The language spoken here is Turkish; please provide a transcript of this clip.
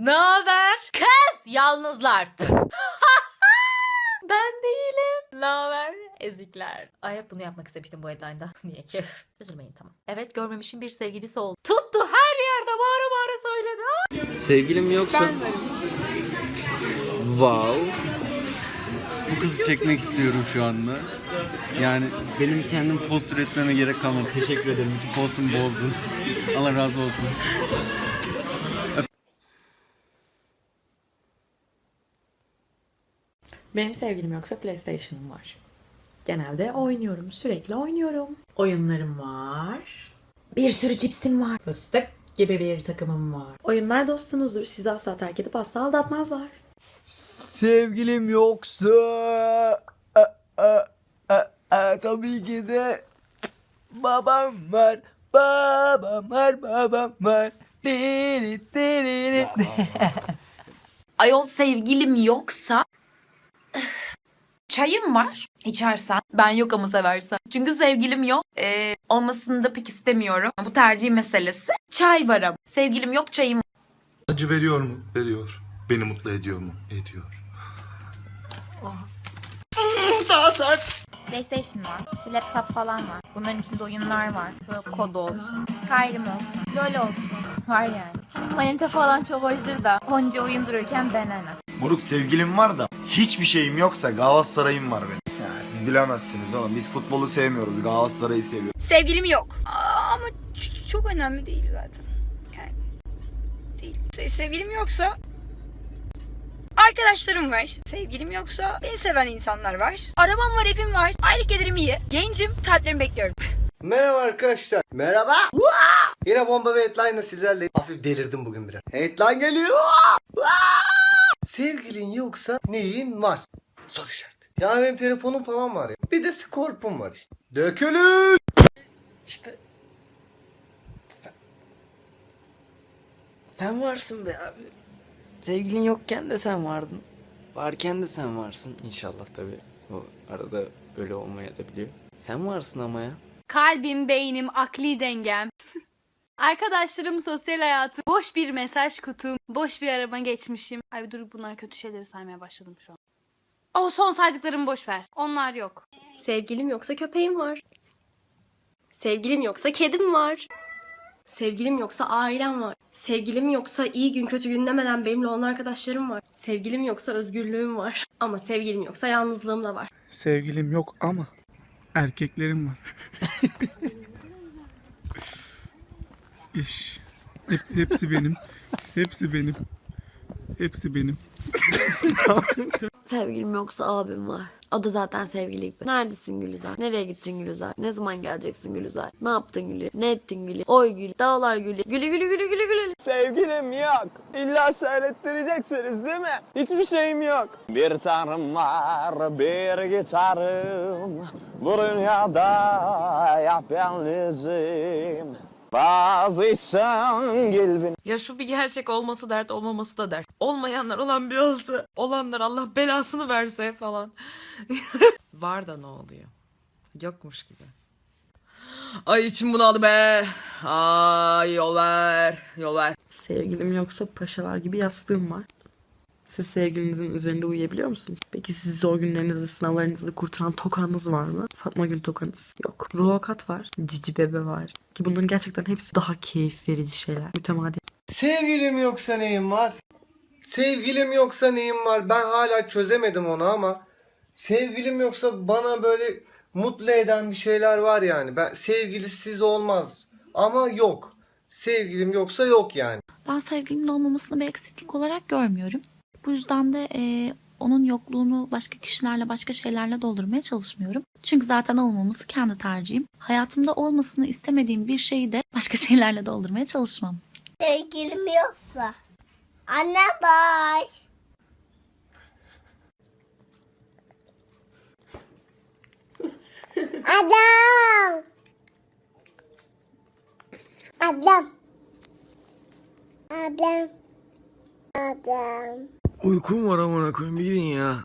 Ne haber? Kız yalnızlar. ben değilim. Ne haber? Ezikler. Ay hep bunu yapmak istemiştim bu headline'da. Niye ki? Üzülmeyin tamam. Evet görmemişim bir sevgilisi oldu. Tuttu her yerde bağıra bağıra söyledi. Sevgilim yoksa... Wow. Bu kızı çekmek istiyorum şu anda. Yani benim kendim post üretmeme gerek kalmadı. Teşekkür ederim. Bütün postumu bozdun. Allah razı olsun. Benim sevgilim yoksa PlayStation'ım var. Genelde oynuyorum, sürekli oynuyorum. Oyunlarım var. Bir sürü cipsim var. Fıstık gibi bir takımım var. Oyunlar dostunuzdur. Sizi asla terk edip asla aldatmazlar. Sevgilim yoksa e, e, e, e, tabii ki de babam var. Babam var, babam var. Diri, diri, diri. Ayol sevgilim yoksa çayım var içersen. Ben yok ama seversen. Çünkü sevgilim yok. Ee, olmasını da pek istemiyorum. Bu tercih meselesi. Çay var ama. Sevgilim yok çayım Acı veriyor mu? Veriyor. Beni mutlu ediyor mu? Ediyor. PlayStation var, işte laptop falan var. Bunların içinde oyunlar var. Böyle kod olsun, Skyrim olsun, LoL olsun. Var yani. Manita falan çok hoşdur da onca oyun dururken ben ana. Moruk sevgilim var da hiçbir şeyim yoksa Galatasaray'ım var benim. Ya siz bilemezsiniz oğlum biz futbolu sevmiyoruz Galatasaray'ı seviyoruz. Sevgilim yok. Aa, ama çok önemli değil zaten. Yani değil. Se- sevgilim yoksa arkadaşlarım var. Sevgilim yoksa beni seven insanlar var. Arabam var, evim var. Aylık gelirim iyi. Gencim, taleplerimi bekliyorum. Merhaba arkadaşlar. Merhaba. Yine bomba ve headline'la sizlerle hafif delirdim bugün biraz. Headline geliyor. Sevgilin yoksa neyin var? Soru işareti. Yani benim telefonum falan var ya. Bir de skorpum var işte. Dökülün. İşte sen, sen varsın be abi. Sevgilin yokken de sen vardın. Varken de sen varsın. İnşallah tabii. O arada öyle olmaya da biliyor. Sen varsın ama ya. Kalbim, beynim, akli dengem. Arkadaşlarım, sosyal hayatım, boş bir mesaj kutum, boş bir arama geçmişim. Ay dur bunlar kötü şeyleri saymaya başladım şu an. O son saydıklarımı boş ver. Onlar yok. Sevgilim yoksa köpeğim var. Sevgilim yoksa kedim var. Sevgilim yoksa ailem var. Sevgilim yoksa iyi gün kötü gün demeden benimle olan arkadaşlarım var. Sevgilim yoksa özgürlüğüm var. Ama sevgilim yoksa yalnızlığım da var. Sevgilim yok ama erkeklerim var. İş. Hep, hepsi benim. Hepsi benim. Hepsi benim. Sevgilim yoksa abim var. O da zaten sevgili gibi. Neredesin Gülizar? Nereye gittin Gülizar? Ne zaman geleceksin Gülizar? Ne yaptın Gülü? Ne ettin Gülü? Oy Gülü. Dağlar Gülü. Gülü gülü gülü gülü gülü. Sevgilim yok. İlla söylettireceksiniz değil mi? Hiçbir şeyim yok. Bir tanrım var, bir gitarım. Bu dünyada yalnızım. Bazı sevgilim Ya şu bir gerçek olması dert olmaması da dert. Olmayanlar olan bir olsa. Olanlar Allah belasını verse falan. Var da ne oluyor? Yokmuş gibi. Ay içim bunaldı be. Ay yol ver. Yol ver. Sevgilim yoksa paşalar gibi yastığım var. Siz sevgilinizin üzerinde uyuyabiliyor musunuz? Peki sizi zor günlerinizde, sınavlarınızda kurtaran tokanınız var mı? Fatma Gül tokanız. Yok. Ruh Akat var. Cici Bebe var. Ki bunların gerçekten hepsi daha keyif verici şeyler. Mütemadi. Sevgilim yoksa neyim var? Sevgilim yoksa neyim var? Ben hala çözemedim onu ama sevgilim yoksa bana böyle mutlu eden bir şeyler var yani. Ben sevgilisiz olmaz ama yok. Sevgilim yoksa yok yani. Ben sevgilimin olmamasını bir eksiklik olarak görmüyorum. Bu yüzden de e, onun yokluğunu başka kişilerle, başka şeylerle doldurmaya çalışmıyorum. Çünkü zaten olmaması kendi tercihim. Hayatımda olmasını istemediğim bir şeyi de başka şeylerle doldurmaya çalışmam. Sevgilim yoksa. Annem bay. Ablam. Ablam. Ablam. Ablam. Uykum var amına koyayım bir gidin ya.